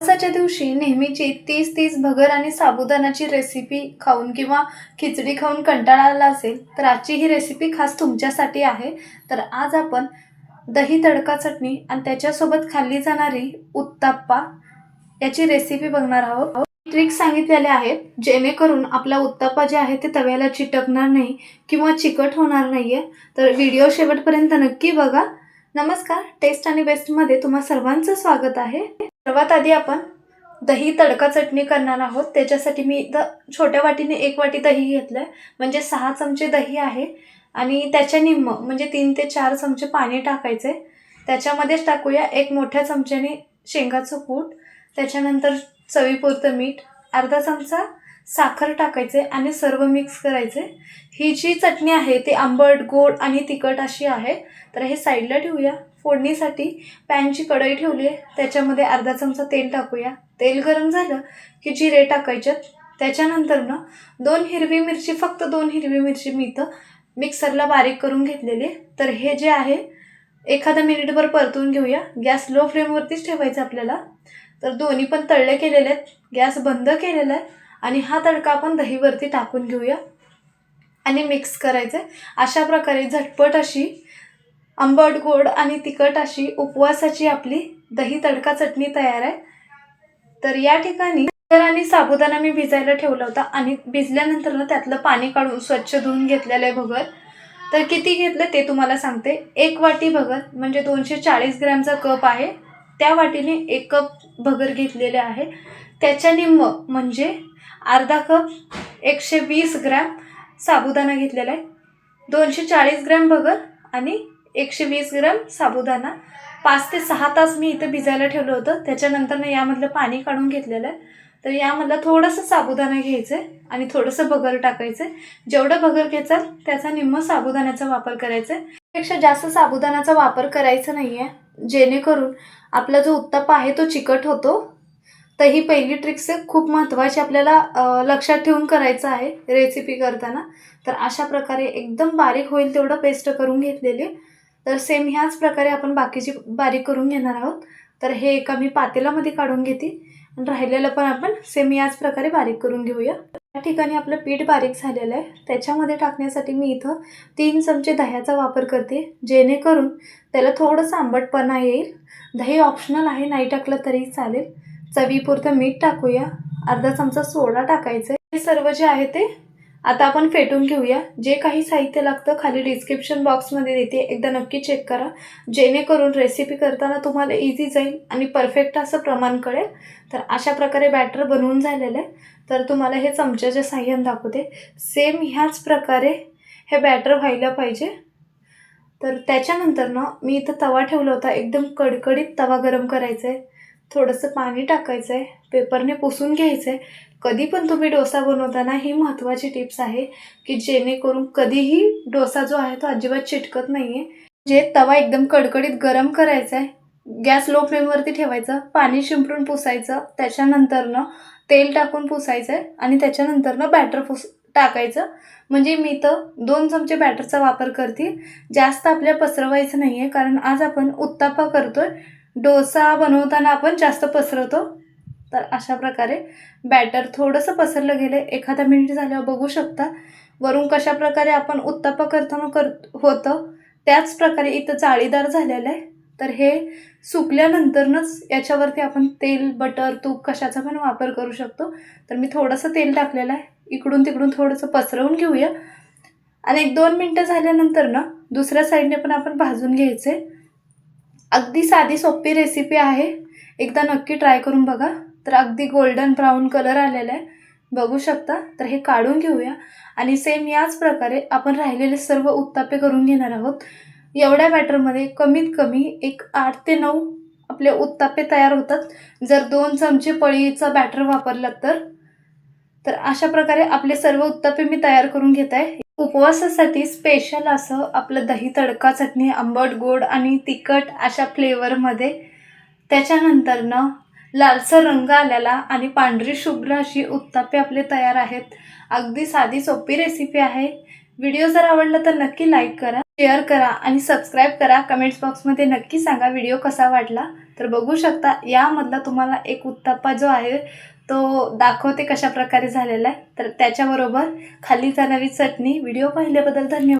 उपवासाच्या दिवशी नेहमीची तीस तीस भगर आणि साबुदाण्याची रेसिपी खाऊन किंवा खिचडी खाऊन कंटाळा आला असेल तर आजची ही रेसिपी खास तुमच्यासाठी आहे. तर आज आपण दही तडका चटणी आणि त्याच्यासोबत खाल्ली जाणारी उत्ताप्पा याची रेसिपी बघणार आहोत. ट्रिक सांगितलेल्या आहेत जेणेकरून आपला उत्ताप्पा जे आहे ते तव्याला चिटकणार नाही किंवा चिकट होणार नाहीये. तर व्हिडिओ शेवटपर्यंत नक्की बघा. नमस्कार टेस्ट आणि बेस्टमध्ये तुम्हा सर्वांचं स्वागत आहे. सर्वात आधी आपण दही तडका चटणी करणार आहोत. त्याच्यासाठी मी द छोट्या वाटीने एक वाटी दही घेतलं आहे म्हणजे सहा चमचे दही आहे. आणि त्याच्या निम्म म्हणजे तीन ते चार चमचे पाणी टाकायचे त्याच्यामध्येच टाकूया एक मोठ्या चमच्याने शेंगाचं कूट त्याच्यानंतर चवीपुरतं मीठ अर्धा चमचा साखर टाकायचे आणि सर्व मिक्स करायचे ही जी चटणी आहे ती आंबट गोड आणि तिखट अशी आहे. तर हे साईडला ठेवूया. फोडणीसाठी पॅनची कढई ठेवली आहे. त्याच्यामध्ये अर्धा चमचा तेल टाकूया. तेल गरम झालं की जिरे टाकायच्यात त्याच्यानंतर ना दोन हिरवी मिरची फक्त दोन हिरवी मिरची मी इथं मिक्सरला बारीक करून घेतलेली तर हे जे आहे एखादा मिनिटभर परतून घेऊया. गॅस लो फ्लेमवरतीच ठेवायचं आपल्याला. तर दोन्ही पण तळले केलेले आहेत. गॅस बंद केलेला आहे. आणि हा तडका आपण दहीवरती टाकून घेऊया. आणि मिक्स करायचं आहे अशा प्रकारे झटपट अशी आंबट गोड आणि तिखट अशी उपवासाची आपली दही तडका चटणी तयार आहे. तर या ठिकाणी भगर आणि साबुदाणा मी भिजायला ठेवला होता आणि भिजल्यानंतर ना त्यातलं पाणी काढून स्वच्छ धुवून घेतलेलं आहे भगर तर किती घेतलं ते तुम्हाला सांगते. एक वाटी भगर म्हणजे दोनशे चाळीस ग्रॅमचा कप आहे. त्या वाटीने एक कप भगर घेतलेले आहे. त्याच्या निम्म म्हणजे अर्धा कप एकशे वीस ग्रॅम साबुदाणा घेतलेला आहे. दोनशे चाळीस ग्रॅम भगर आणि एकशे वीस ग्रॅम साबुदाणा. पाच ते सहा तास मी इथं भिजायला ठेवलं होतं. त्याच्यानंतर ना यामधलं पाणी काढून घेतलेलं आहे. तर यामधलं थोडंसं साबुदाणा घ्यायचं आहे आणि थोडंसं भगर टाकायचं आहे जेवढं भगर घ्यायचा त्याचा निम्म साबुदाण्याचा वापर करायचा आहे पेक्षा जास्त साबुदाण्याचा वापर करायचा नाही आहे जेणेकरून आपला जो उत्तप्पा आहे तो चिकट होतो. तर ही पहिली ट्रिक्स खूप महत्त्वाची आपल्याला लक्षात ठेवून करायचं आहे रेसिपी करताना. तर अशा प्रकारे एकदम बारीक होईल तेवढं पेस्ट करून घेतलेली. तर सेम ह्याच प्रकारे आपण बाकीची बारीक करून घेणार आहोत. तर हे एका मी पातेलामध्ये काढून घेते. आणि राहिलेलं पण आपण सेम याच प्रकारे बारीक करून घेऊया. या ठिकाणी आपलं पीठ बारीक झालेलं आहे. त्याच्यामध्ये टाकण्यासाठी मी इथं तीन चमचे दह्याचा वापर करते. जेणेकरून त्याला थोडंसं आंबटपणा येईल. दही ऑप्शनल आहे नाही टाकलं तरी चालेल. चवीपुरतं मीठ टाकूया. अर्धा चमचा सोडा टाकायचा हे सर्व जे आहे ते आता आपण फेटून घेऊया. जे काही साहित्य लागतं खाली डिस्क्रिप्शन बॉक्समध्ये देते. एकदा नक्की चेक करा. जेणेकरून रेसिपी करताना तुम्हाला इझी जाईल आणि परफेक्ट असं प्रमाण कळेल. तर अशा प्रकारे बॅटर बनवून झालेलं आहे. तर तुम्हाला हे चमच्याच्या साह्यानं दाखवते. सेम ह्याच प्रकारे हे बॅटर व्हायला पाहिजे. तर त्याच्यानंतर ना मी इथं तवा ठेवला होता. एकदम कडकडीत तवा गरम करायचा आहे थोडंसं पाणी टाकायचं आहे पेपरने पुसून घ्यायचं आहे कधी पण तुम्ही डोसा बनवताना ही महत्त्वाची टिप्स आहे की जेणेकरून कधीही डोसा जो आहे तो अजिबात चिटकत नाही आहे जे म्हणजे तवा एकदम कडकडीत गरम करायचा आहे गॅस लो फ्लेमवरती ठेवायचं पाणी शिंपडून पुसायचं त्याच्यानंतरनं तेल टाकून पुसायचं आहे आणि त्याच्यानंतरनं बॅटर पुस टाकायचं. म्हणजे मी तर दोन चमचे बॅटरचा वापर करते जास्त आपल्या पसरवायचं नाही आहे कारण आज आपण उत्तापा आहे डोसा बनवताना आपण जास्त पसरवतो. तर अशा प्रकारे बॅटर थोडंसं पसरलं गेलं एखादा मिनिट झाल्यावर बघू शकता. वरून कशा प्रकारे आपण उत्तापा करताना कर होतं त्याच प्रकारे इथं जाळीदार झालेलं आहे. तर हे सुकल्यानंतरनंच याच्यावरती आपण तेल बटर तूप कशाचा पण वापर करू शकतो. तर मी थोडंसं तेल टाकलेलं आहे. इकडून तिकडून थोडंसं पसरवून घेऊया. आणि एक दोन मिनटं झाल्यानंतर ना दुसऱ्या साईडने पण आपण भाजून घ्यायचे. अगदी साधी सोपी रेसिपी आहे. एकदा नक्की ट्राय करून बघा. तर अगदी गोल्डन ब्राऊन कलर आलेला आहे. बघू शकता. तर हे काढून घेऊया. आणि सेम याच प्रकारे आपण राहिलेले सर्व उत्तापे करून घेणार आहोत. एवढ्या बॅटरमध्ये कमीत कमी एक आठ ते नऊ आपले उत्तापे तयार होतात. जर दोन चमचे पळीचा बॅटर वापरला तर. तर अशा प्रकारे आपले सर्व उत्तापे मी तयार करून घेत आहे. उपवासासाठी स्पेशल असं आपलं दही तडका चटणी आंबट गोड आणि तिखट अशा फ्लेवरमध्ये त्याच्यानंतरनं लालसर रंग आलेला आणि पांढरी शुभ्र अशी उत्तापे आपले तयार आहेत. अगदी साधी सोपी रेसिपी आहे. व्हिडिओ जर आवडला तर नक्की लाईक करा शेअर करा आणि सबस्क्राईब करा. कमेंट्स बॉक्समध्ये नक्की सांगा व्हिडिओ कसा वाटला. तर बघू शकता यामधला तुम्हाला एक उत्तप्पा जो आहे तो दाखवते कशा प्रकारे झालेला आहे. तर त्याच्याबरोबर खाली जाणारी चटणी. व्हिडिओ पाहिल्याबद्दल धन्यवाद.